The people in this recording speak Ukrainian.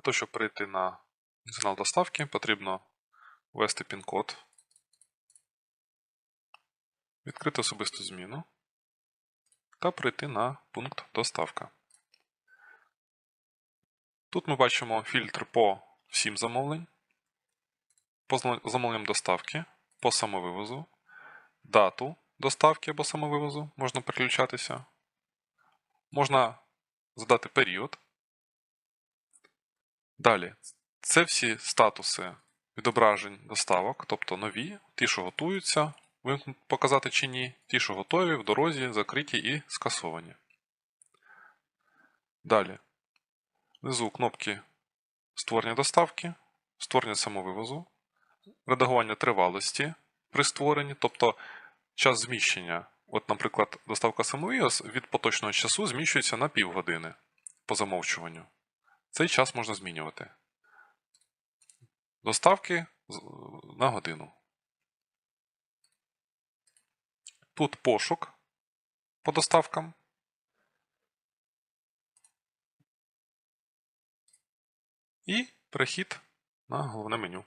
того, щоб перейти на функціонал доставки, потрібно ввести пін-код, відкрити особисту зміну та перейти на пункт доставка. Тут ми бачимо фільтр по всім замовлень, по замовленням доставки, по самовивозу, дату доставки або самовивозу можна переключатися. Можна задати період. Далі, це всі статуси відображень доставок, тобто нові, ті, що готуються, показати чи ні, ті, що готові, в дорозі, закриті і скасовані. Далі. Внизу кнопки створення доставки, створення самовивозу, редагування тривалості при створенні, тобто час зміщення. От, наприклад, доставка самовивоз від поточного часу зміщується на півгодини по замовчуванню. Цей час можна змінювати. Доставки на годину. Тут пошук по доставкам. І перехід на головне меню.